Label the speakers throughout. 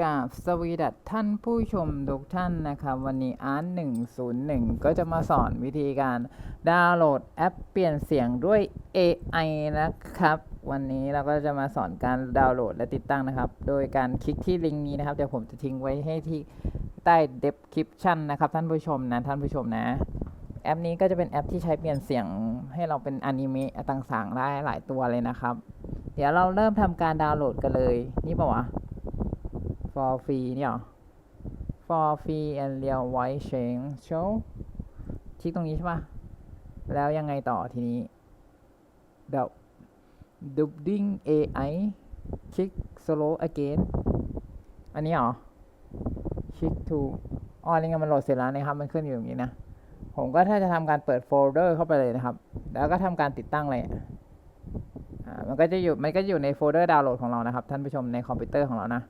Speaker 1: กับสวีดัตท่านผู้ชมทุกท่านนะครับ วันนี้อาร์ต101 ก็จะมาสอนวิธีการดาวน์โหลดแอปเปลี่ยนเสียงด้วย AI นะครับ วันนี้เราก็จะมาสอนการดาวน์โหลดและติดตั้งนะครับ โดยการคลิกที่ลิงก์นี้นะครับเดี๋ยวผมจะทิ้งไว้ให้ที่ใต้ description นะครับท่านผู้ชมนะท่านผู้ชมนะ แอปนี้ก็จะเป็นแอปที่ใช้เปลี่ยนเสียงให้เราเป็นอนิเมะต่างๆได้หลายตัวเลยนะครับ เดี๋ยวเราเริ่มทำการดาวน์โหลดกันเลย นี่ปะวะ for free เนี่ยหรอ for free and real voice change show คลิกตรงนี้ใช่ปะแล้วยังไงต่อทีนี้เดี๋ยว dubbing AI คลิก slow again อันนี้เหรอ คลิก to อ๋อนี่ไงมันโหลดเสร็จแล้วนะครับ มันขึ้นอยู่อย่างนี้นะ ผมก็ถ้าจะทำการเปิดโฟลเดอร์เข้าไปเลยนะครับ แล้วก็ทำการติดตั้งเลยมันก็จะอยู่ มันก็อยู่ในโฟลเดอร์ดาวน์โหลดของเรานะครับ ท่านผู้ชมในคอมพิวเตอร์ของเรานะ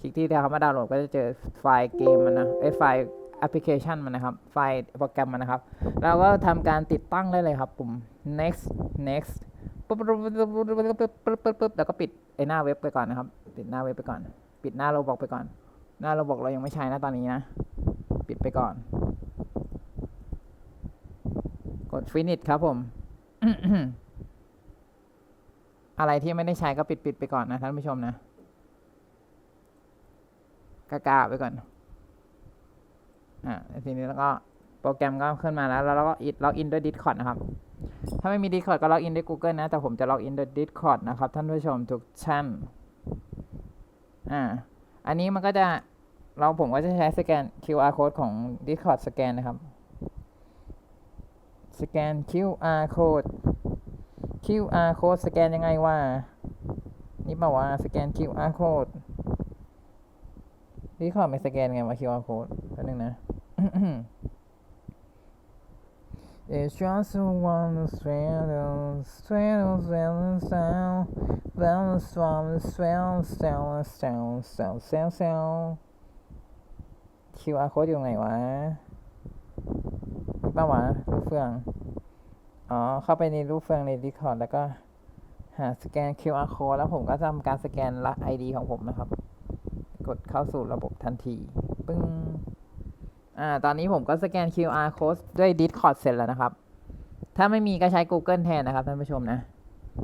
Speaker 1: คลิกที่คำว่าดาวน์โหลดก็จะเจอไฟล์เกมมันนะไอไฟล์แอปพลิเคชันมันนะครับ ไฟล์โปรแกรมมันนะครับ เราก็ทำการติดตั้งได้เลยครับปุ่ม next next ปุ๊บปุ๊บปุ๊บแล้วก็ปิดไอหน้าเว็บไปก่อนนะครับ ปิดหน้าเว็บไปก่อน ปิดหน้าโลบอกไปก่อน หน้าโลบอกเรายังไม่ใช้นะตอนนี้นะ ปิดไปก่อน กด finish ครับผม อะไรที่ไม่ได้ใช้ก็ปิดปิดไปก่อนนะท่านผู้ชมนะ กากาไปก่อน อ่าทีนี้แล้วก็โปรแกรมก็ขึ้นมาแล้ว แล้วเราก็ล็อกอินด้วย Discord นะครับ ถ้าไม่มี Discord ก็ล็อกอินด้วย Google นะ แต่ผมจะล็อกอินด้วย Discord นะครับ ท่านผู้ชมทุกท่าน อ่า อันนี้มันก็จะเราผมก็จะใช้สแกน QR code ของ Discord สแกนนะครับ สแกน QR code QR code สแกนยังไงวะนี่เปล่าวะสแกน QR code ดีขอไปสแกนไงมาคิวอาร์โค้ดแป๊บนึงนะ It's just one swell, swell, swell, swell, swell, swell, swell, swell, swell, swell, swell, swell. QR code อยู่ไหนวะนี่ป้าวะรูปเฟือง อ๋อ เข้าไปในรูปเฟืองในรีคอร์ดแล้วก็หาสแกน QR code แล้วผมก็จะทำการสแกนรับ ID ของผมนะครับ กดเข้าสู่ระบบทันทีปึ้งอ่าตอนนี้ผมก็สแกน QR code ด้วย Discord เสร็จแล้วนะครับ ถ้าไม่มีก็ใช้ Google แทนนะครับท่านผู้ชมนะ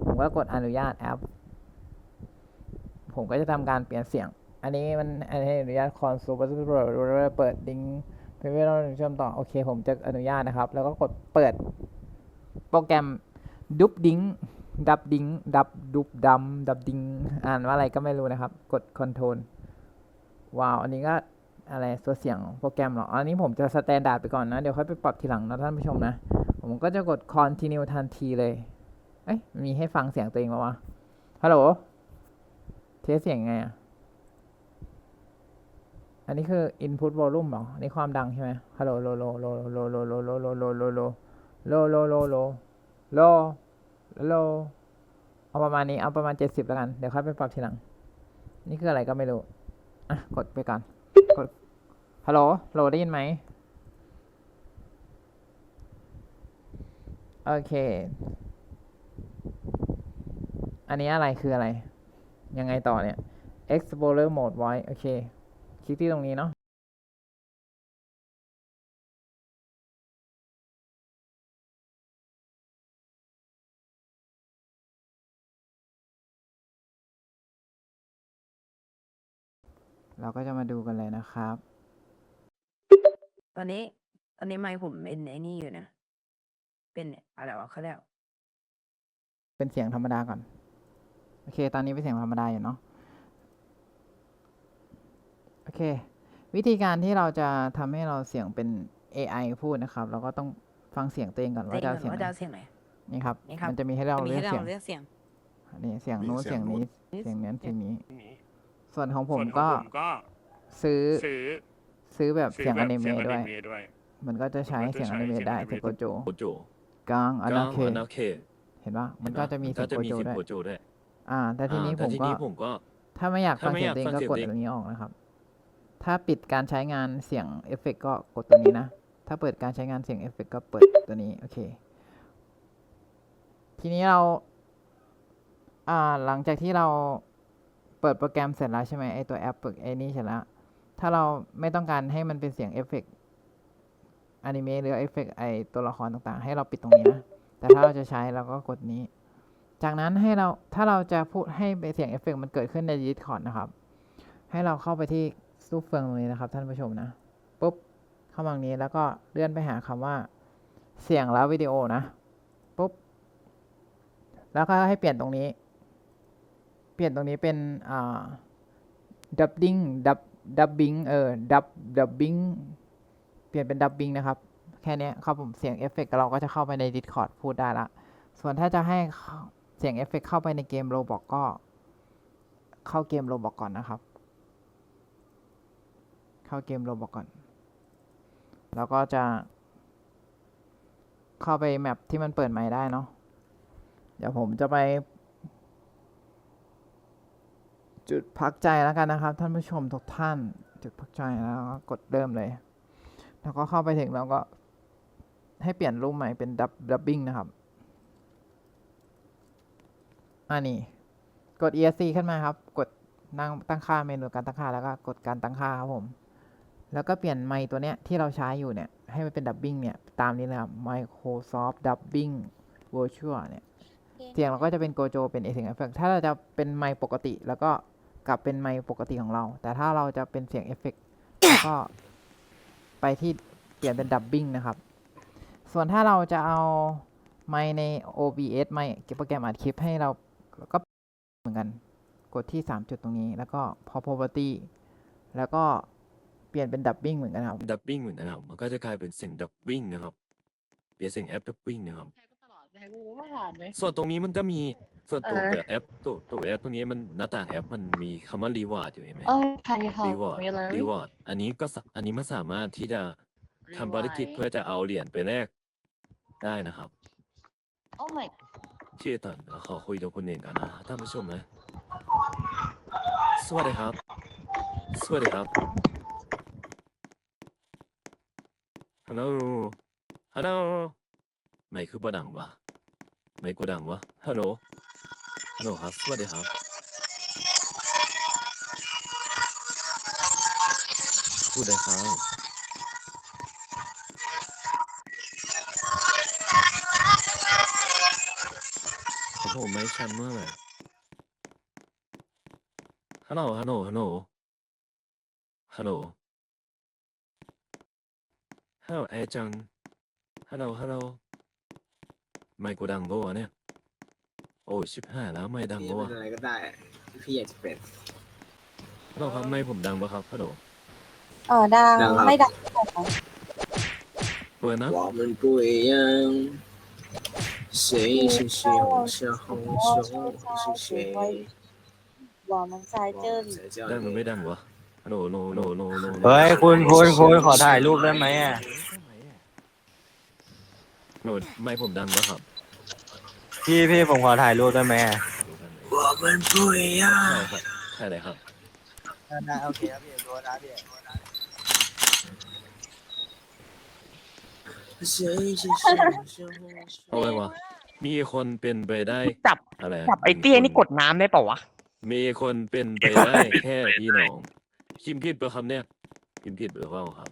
Speaker 1: ผมก็กดอนุญาตแอป ผมก็จะทำการเปลี่ยนเสียง อันนี้มันอันนี้อนุญาตคอนโซลเปิดดิงเพื่อเราเชื่อมต่อ โอเค ผมจะอนุญาตนะครับ แล้วก็กดเปิดโปรแกรมดุบดิงดับดิงดับดุบดำดับดิง อ่านว่าอะไรก็ไม่รู้นะครับ กดคอนโทรล ว้าวอันนี้ก็อะไรตัวเสียงโปรแกรมหรอ อันนี้ผมจะสแตนดาร์ดไปก่อนนะ เดี๋ยวค่อยไปปรับทีหลังนะท่านผู้ชมนะ ผมก็จะกด continue ทันทีเลย เอ้ย มีให้ฟังเสียงตัวเองปะวะ ฮัลโหล เทสเสียงไงอะ อันนี้คือ input volume หรอ นี่ความดังใช่ไหมฮัลโหลโลโลโลโลโลโลโลโลโลโลโลโลโลโลโลโลโลโลเอาประมาณนี้ เอาประมาณเจ็ดสิบแล้วกัน เดี๋ยวค่อยไปปรับทีหลัง นี่คืออะไรก็ไม่รู้ อะกดไปก่อนกดฮัลโหลโหลได้ยินไหมโอเค อันนี้อะไรคืออะไร ยังไงต่อเนี่ย Explorer Mode Voice โอเค คลิกที่ตรงนี้เนาะ เราก็จะมาดูกันเลยนะครับ
Speaker 2: ตอนนี้ ตอนนี้ไมค์ผมเป็นไอ้นี่อยู่นะ เป็นอะไรวะเขาเรียก
Speaker 1: เป็นเสียงธรรมดาก่อน โอเค ตอนนี้เป็นเสียงธรรมดาอยู่เนาะ โอเค วิธีการที่เราจะทำให้เราเสียงเป็น AI พูดนะครับ เราก็ต้องฟังเสียงตัวเองก่อน
Speaker 2: ตัว
Speaker 1: ว่า
Speaker 2: เอง
Speaker 1: จะ
Speaker 2: ก่
Speaker 1: เอา
Speaker 2: อน
Speaker 1: เสียง
Speaker 2: ว่า
Speaker 1: ไหน
Speaker 2: จะเอาเสียงไหน
Speaker 1: นี่ครับ
Speaker 2: นี่ครับ
Speaker 1: มันจะมีให้เรา
Speaker 2: จะมี
Speaker 1: เลือก
Speaker 2: ให้
Speaker 1: เสีย
Speaker 2: เรา
Speaker 1: ง
Speaker 2: เลือกเสียง
Speaker 1: นี่เสียงนู้น
Speaker 3: เสี
Speaker 1: เสีย
Speaker 3: ย
Speaker 1: ง
Speaker 3: งนู้
Speaker 1: นี้
Speaker 3: น
Speaker 1: เสียงนั้น
Speaker 2: เสี
Speaker 1: เสีย
Speaker 2: ย
Speaker 1: ง
Speaker 2: ง
Speaker 1: นี้
Speaker 3: นี้
Speaker 1: ส่วนของผม
Speaker 3: ส่วนของ
Speaker 1: ก็
Speaker 3: ผมก็
Speaker 1: ซื้อ
Speaker 3: ซื้อ
Speaker 1: ซื้อแบบ
Speaker 3: ซื้
Speaker 1: เสียงอนิ
Speaker 3: แบบ
Speaker 1: เมะด้วย
Speaker 3: เสีงอนิด้วย
Speaker 1: มันก็จะใช้
Speaker 3: มันก็จะ
Speaker 1: เสียงอ
Speaker 3: ใช้
Speaker 1: นิเมะ
Speaker 3: เสียง
Speaker 1: ได้
Speaker 3: อนิเมะ
Speaker 1: เสียงโกโจ
Speaker 4: โกโจ
Speaker 1: กลางอนาเค
Speaker 4: อนาเค
Speaker 1: เห็นปะมันก็จะมีเสียง
Speaker 4: ก็จะ
Speaker 1: โก
Speaker 4: มี
Speaker 1: โจ
Speaker 4: เสียง
Speaker 1: ด้วย
Speaker 4: โกโจด้วย
Speaker 1: อ่า แต่ทีนี้
Speaker 4: อ่า
Speaker 1: ผม
Speaker 4: แต่ที
Speaker 1: ก็
Speaker 4: นี้ผมก็
Speaker 1: ถ้าไม่อยากฟั
Speaker 4: ถ้างไม่
Speaker 1: เสีย
Speaker 4: องยาก
Speaker 1: ตัวเอง
Speaker 4: ฟัง
Speaker 1: ก็
Speaker 4: เสียง
Speaker 1: กด
Speaker 4: ตัวเอง
Speaker 1: อันนี้ออกนะครับ ถ้าปิดการใช้งานเสียงเอฟเฟกต์ก็กดตัวนี้นะ ถ้าเปิดการใช้งานเสียงเอฟเฟกต์ก็เปิดตัวนี้ โอเค ทีนี้เรา อ่า หลังจากที่เรา เปิดโปรแกรมเสร็จแล้วใช่ไหมไอตัวแอปเปิดไอนี่เสร็จแล้ว ถ้าเราไม่ต้องการให้มันเป็นเสียงเอฟเฟกต์อนิเมะหรือเอฟเฟกต์ไอตัวละครต่างๆ ให้เราปิดตรงนี้นะ แต่ถ้าเราจะใช้เราก็กดนี้ จากนั้นให้เราถ้าเราจะพูดให้เสียงเอฟเฟกต์มันเกิดขึ้นใน Discord นะครับ ให้เราเข้าไปที่ซูเฟืองตรงนี้นะครับ ท่านผู้ชมนะปุ๊บเข้ามาตรงนี้แล้วก็เลื่อนไปหาคำว่า เสียงแล้ววิดีโอนะปุ๊บแล้วก็ให้เปลี่ยนตรงนี้ เปลี่ยนตรงนี้เป็นอ่า dubbing dub dubbing เออ dub dubbing เปลี่ยนเป็น dubbing นะครับ แค่นี้ครับผมเสียงเอฟเฟกต์เราก็จะเข้าไปใน Discord พูดได้ละ ส่วนถ้าจะให้เข้าเสียงเอฟเฟกต์เข้าไปในเกมโรบอกก็ เข้าเกมโรบอกก่อนนะครับ เข้าเกมโรบอกก่อน แล้วก็จะ เข้าไปแมปที่มันเปิดใหม่ได้เนาะเดี๋ยวผมจะไป จุดพักใจแล้วกันนะครับ ท่านผู้ชมทุกท่าน จุดพักใจแล้วก็กดเริ่มเลย แล้วก็เข้าไปถึงแล้วก็ให้เปลี่ยนรูปใหม่เป็นดับดับบิ้งนะครับอันนี้กด ESC ขึ้นมาครับ กดนั่งตั้งค่าเมนูการตั้งค่าแล้วก็กดการตั้งค่าครับผม แล้วก็เปลี่ยนไมค์ตัวเนี้ยที่เราใช้อยู่เนี่ย ให้มันเป็นดับบิ้งเนี่ย ตามนี้เลยครับ Microsoft Dubbing Virtual เนี่ย เสียงเราก็จะเป็นโกโจเป็นเสียงเอฟเฟกต์ถ้าเราจะเป็นไมค์ปกติ แล้วก็ กลับเป็นไมค์ปกติของเรา แต่ถ้าเราจะเป็นเสียงเอฟเฟกต์แล้วก็ไปที่เปลี่ยนเป็นดับบิ้งนะครับ ส่วนถ้าเราจะเอาไมค์ใน OBS ไมค์โปรแกรมอัดคลิปให้เราก็เหมือนกัน กดที่ 3 จุดตรงนี้ แล้วก็พอ property แล้วก็เปลี่ยนเป็นดับบิ้งเหมือนกันครับ
Speaker 3: ดับบิ้งเหมือนกันครับ มันก็จะกลายเป็นเสียงดับบิ้งนะครับ เปลี่ยนเสียงแอปดับบิ้งนะครับ
Speaker 4: ใช้ก็ตลอดใช้กูก็ผ่านไหม
Speaker 3: ส่วนตรงนี้มันจะมี ส่วนตัว
Speaker 4: เออ
Speaker 3: แอปตัวตัวแอปตรงนี้มันหน้าต่างแอปมันมีคำว่ารีวอร์ดอยู่เห็นไหม
Speaker 4: เอ้ยใครเขา
Speaker 3: รีวอร์ด
Speaker 4: มีอะไร
Speaker 3: รีวอร์ด อันนี้ก็สะอันนี้มันสามารถที่จะทำภารกิจเพื่อจะเอาเหรียญไปแลกได้นะครับ
Speaker 4: โอ้ my
Speaker 3: ที่ตอนขอคุยกับคนอื่นกันนะท่านผู้ชมนะสวัสดีครับ สวัสดีครับ ฮัลโหล ฮัลโหล ไม่คือบ่ดังวะ ไม่กูดังวะ ฮัลโหล ฮัลโหลครับ สวัสดีครับ พูดได้ครับโอ้โหไม่ชันมากเลยฮัลโหล ฮัลโหล ฮัลโหล ฮัลโหล ฮัลโหลแอจัง ฮัลโหล ฮัลโหล ไม่กูดังปะวะเนี่ย โอ้ยชิบหายแล้วไม่ดัง
Speaker 5: พี่
Speaker 3: ปะ
Speaker 5: เป็
Speaker 3: วะ
Speaker 5: นอะไรก็ได้ พี่อยากจะเป็น
Speaker 3: ฮัลโหลครับไม่ผมดังปะครับฮัลโหล
Speaker 6: เออดัง
Speaker 5: ดังครับ
Speaker 6: ไม่ดังเท่าไหร่ค่ะ
Speaker 3: เปิดนะ
Speaker 5: 我们不一样谁是谁我是红手是谁
Speaker 6: บอกมันชายเจิ้น
Speaker 5: 才叫
Speaker 3: ดังหรือไม่
Speaker 5: 你
Speaker 3: ดังวะฮัลโหลโนโนโนโน
Speaker 7: เฮ้ยคุณคุณคุณขอถ่ายรูปได้ไหมอ่ะ
Speaker 3: โนไม่ผมดังปะครับ
Speaker 7: พี่พี่ผมขอถ่ายรูปได้ไหมอ่ะ
Speaker 5: 我们不一
Speaker 3: ใช่
Speaker 5: 样
Speaker 3: ครับใช่เลยครับ
Speaker 7: ได้โอเคครับพี่โดนนะพี่
Speaker 5: 谁是谁我是红手
Speaker 3: เอาเลยวะมีคนเป็นไปได้
Speaker 8: จับ
Speaker 3: อะไระ
Speaker 8: จับไอ้เตี้ยนี่กดน้ำได้เปล่าวะ
Speaker 3: มีคนเป็นไปได้ แค่พี่น้องพิมพ์ผิดเปล่าครับเนี่ยพิมพ์ผิดหรือเปล่าครับ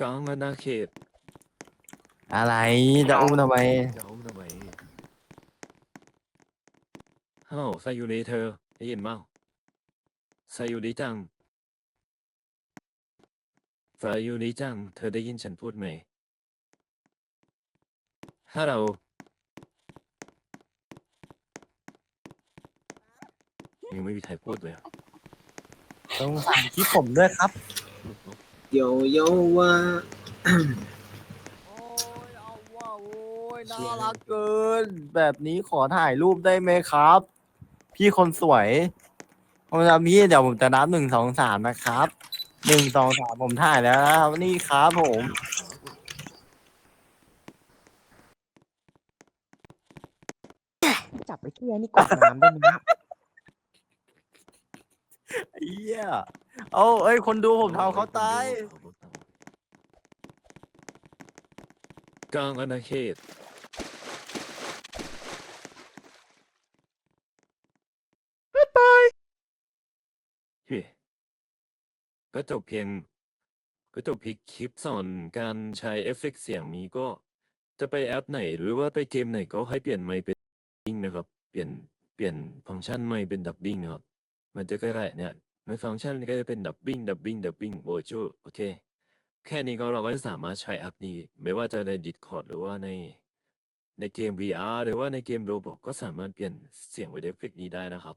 Speaker 3: กลางอาณาเขต
Speaker 7: อะไรจะอุ้มทำไม
Speaker 3: จะเอาทำไมฮัลโหลไซยูริเธอได้ยินเปล่าไซยูริจังไซยูริจัง เธอได้ยินฉันพูดไหมฮัลโหลยังไม่มีใครพูดเลยอะ
Speaker 7: ต้องสั่งคลิปผมด้วยครับ
Speaker 5: โยโยว่า
Speaker 7: โอ้ยเอาว่าโอ้ยน่ารักเกิน แบบนี้ขอถ่ายรูปได้ไหมครับ พี่คนสวยผมจะพี่เดี๋ยวผมจะนับหนึ่งสองสามนะครับหนึ่งสองสามผมถ่ายแล้วนะครับนี่ครับผม
Speaker 8: จับไปเที่ยนี่กดน้ำได้ไหม
Speaker 7: ไอ้เหี้ยเอาเอ้ย คนดูผมเท้าเขาตาย
Speaker 3: กลางอาณาเขตตายก็จบเพียง ก็จบเพิกคลิปสอนการใช้เอฟเฟกต์เสียงนี้ก็จะไปแอปไหนหรือว่าไปเกมไหนก็ให้เปลี่ยนไมค์เป็นดับดิ้งนะครับ เปลี่ยนเปลี่ยนฟังก์ชันไมค์เป็นดับดิ้งนะครับ มันจะใกล้ๆเนี่ยมันฟังก์ชันก็จะเป็นดับบิ้งดับบิ้งดับบิ้งโวจูโอเค แค่นี้ก็เราก็สามารถใช้แอปนี้ ไม่ว่าจะใน Discord หรือว่าในในเกม VR หรือว่าในเกม Roblox ก็สามารถเปลี่ยนเสียงไวเอฟเฟกนี้ได้นะครับ